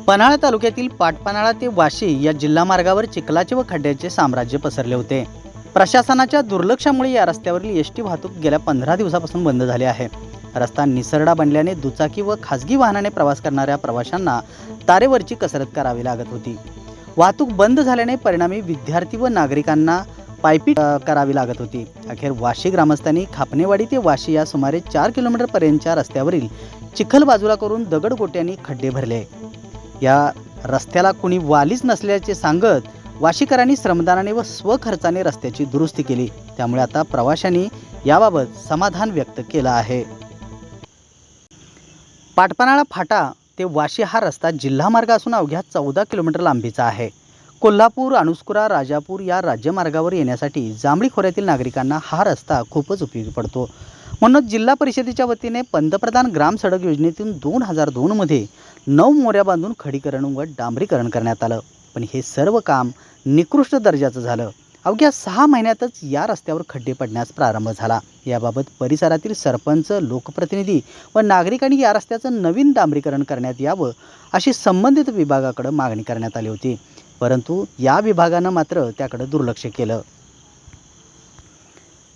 पन्हाळा तालुक्यातील पाटपन्हाळा ते वाशी या जिल्हा मार्गावर चिखलाचे व खड्ड्याचे साम्राज्य पसरले होते. प्रशासनाच्या दुर्लक्षामुळे या रस्त्यावरील एस टी वाहतूक गेल्या पंधरा दिवसापासून बंद झाली आहे. रस्ता निसरडा बनल्याने दुचाकी व खासगी वाहनाने प्रवास करणाऱ्या प्रवाशांना तारेवरची कसरत करावी लागत होती. वाहतूक बंद झाल्याने परिणामी विद्यार्थी व नागरिकांना पायपीट करावी लागत होती. अखेर वाशी ग्रामस्थांनी खापनेवाडी ते वाशी या सुमारे चार किलोमीटरपर्यंतच्या रस्त्यावरील चिखल बाजूला करून दगड गोट्यांनी खड्डे भरले. या रस्त्याला कुणी वालीच नसल्याचे सांगत वाशीकरांनी श्रमदानाने व स्वखर्चाने रस्त्याची दुरुस्ती केली. त्यामुळे आता प्रवाशांनी याबाबत समाधान व्यक्त केलं आहे. पाटपनाळा फाटा ते वाशी हा रस्ता जिल्हा मार्ग असून अवघ्या चौदा किलोमीटर लांबीचा आहे. कोल्हापूर अनुस्कुरा राजापूर या राज्यमार्गावर येण्यासाठी जांभळी खोऱ्यातील नागरिकांना हा रस्ता खूपच उपयोगी पडतो. म्हणून जिल्हा परिषदेच्या वतीने पंतप्रधान ग्राम सडक योजनेतून दोन हजार दोनमध्ये नऊ मोऱ्या बांधून खडीकरण व डांबरीकरण करण्यात आलं. पण हे सर्व काम निकृष्ट दर्जाचं झालं. अवघ्या सहा महिन्यातच या रस्त्यावर खड्डे पडण्यास प्रारंभ झाला. याबाबत परिसरातील सरपंच लोकप्रतिनिधी व नागरिकांनी या रस्त्याचं नवीन डांबरीकरण करण्यात यावं अशी संबंधित विभागाकडं मागणी करण्यात आली होती. परंतु या विभागानं मात्र त्याकडं दुर्लक्ष केलं.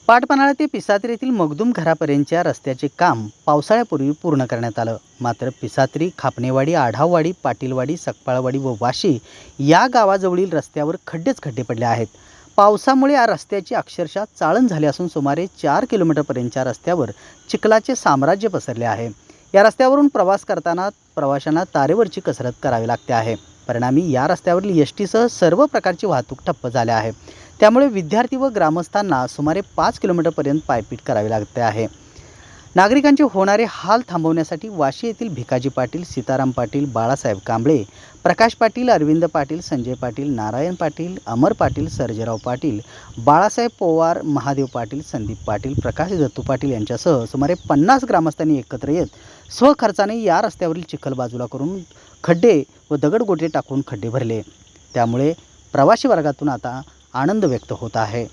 पाटपनाळा ते पिसात्री येथील मगदूम घरापर्यंतच्या रस्त्याचे काम पावसाळ्यापूर्वी पूर्ण करण्यात आलं. मात्र पिसात्री खापणेवाडी आढाववाडी पाटीलवाडी सकपाळवाडी व वाशी या गावाजवळील रस्त्यावर खड्डेच खड्डे पडले आहेत. पावसामुळे या रस्त्याची अक्षरशः चाळण झाली असून सुमारे चार किलोमीटरपर्यंतच्या रस्त्यावर चिखलाचे साम्राज्य पसरले आहे. या रस्त्यावरून प्रवास करताना प्रवाशांना तारेवरची कसरत करावी लागते आहे. परिणामी या रस्त्यावरील एस टीसह सर्व प्रकारची वाहतूक ठप्प झाली आहे. त्यामुळे विद्यार्थी व ग्रामस्थांना सुमारे पाच किलोमीटरपर्यंत पायपीट करावी लागते आहे. नागरिकांचे होणारे हाल थांबवण्यासाठी वाशी येथील भिकाजी पाटील सीताराम पाटील बाळासाहेब कांबळे प्रकाश पाटील अरविंद पाटील संजय पाटील नारायण पाटील अमर पाटील सर्जेराव पाटील बाळासाहेब पोवार महादेव पाटील संदीप पाटील प्रकाश दत्तू पाटील यांच्यासह सुमारे पन्नास ग्रामस्थांनी एकत्र येत स्वखर्चाने या रस्त्यावरील चिखल बाजूला करून खड्डे व दगडगोटे टाकून खड्डे भरले. त्यामुळे प्रवासी वर्गातून आता आनंद व्यक्त होत आहे.